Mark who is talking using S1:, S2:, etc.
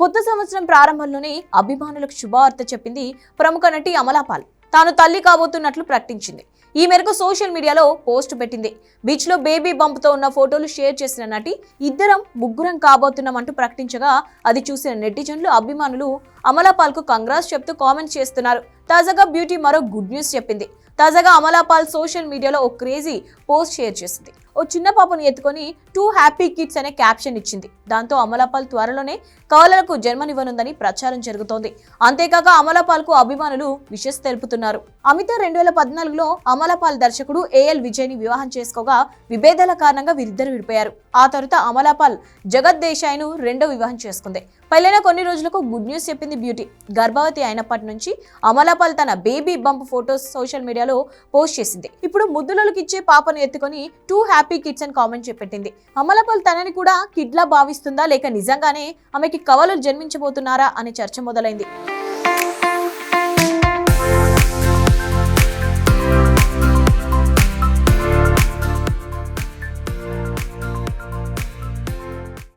S1: కొత్త సంవత్సరం ప్రారంభంలోనే అభిమానులకు శుభవార్త చెప్పింది ప్రముఖ నటి అమలాపాల్ తాను తల్లి కాబోతున్నట్లు ప్రకటించింది. ఈ మేరకు సోషల్ మీడియాలో పోస్ట్ పెట్టింది. బీచ్లో బేబీ బంప్తో ఉన్న ఫోటోలు షేర్ చేసిన నటి ఇద్దరం ముగ్గురం కాబోతున్నామంటూ ప్రకటించగా అది చూసిన నెటిజన్లు అభిమానులు అమలాపాల్కు కంగ్రాస్ చెప్తూ కామెంట్స్ చేస్తున్నారు. తాజాగా బ్యూటీ మరో గుడ్ న్యూస్ చెప్పింది. తాజాగా అమలాపాల్ సోషల్ మీడియాలో ఓ క్రేజీ పోస్ట్ షేర్ చేసింది. ఓ చిన్న పాపను ఎత్తుకొని టూ హ్యాపీ కిడ్స్ అనే క్యాప్షన్ ఇచ్చింది. దాంతో అమలాపాల్ త్వరలోనే కవలలకు జన్మనివ్వనుందని ప్రచారం జరుగుతోంది. అంతేకాక అమలాపాల్కు అభిమానులు విషెస్ తెలుపుతున్నారు. అమిత రెండు వేల పద్నాలుగులో అమలాపాల్ దర్శకుడు ఏఎల్ విజయ్ని వివాహం చేసుకోగా విభేదాల కారణంగా వీరిద్దరు విడిపోయారు. ఆ తరువాత అమలాపాల్ జగత్ దేశాయ్ను రెండో వివాహం చేసుకుంది. పెళ్ళైన కొన్ని రోజులకు గుడ్ న్యూస్ చెప్పింది బ్యూటీ. గర్భవతి అయినప్పటి నుంచి అమలాపాల్ తన బేబీ బంప్ ఫొటోస్ సోషల్ మీడియాలో పోస్ట్ చేసింది. ఇప్పుడు ముద్దులకి ఇచ్చే పాపను ఎత్తుకొని టూ హ్యాపీ కిడ్స్ అని కామెంట్ చెప్పెట్టింది అమలాపాల్ తనని కూడా కిడ్లా భావిస్తుందా లేక నిజంగానే ఆమెకి కవలు జన్మించబోతున్నారా అనే చర్చ మొదలైంది.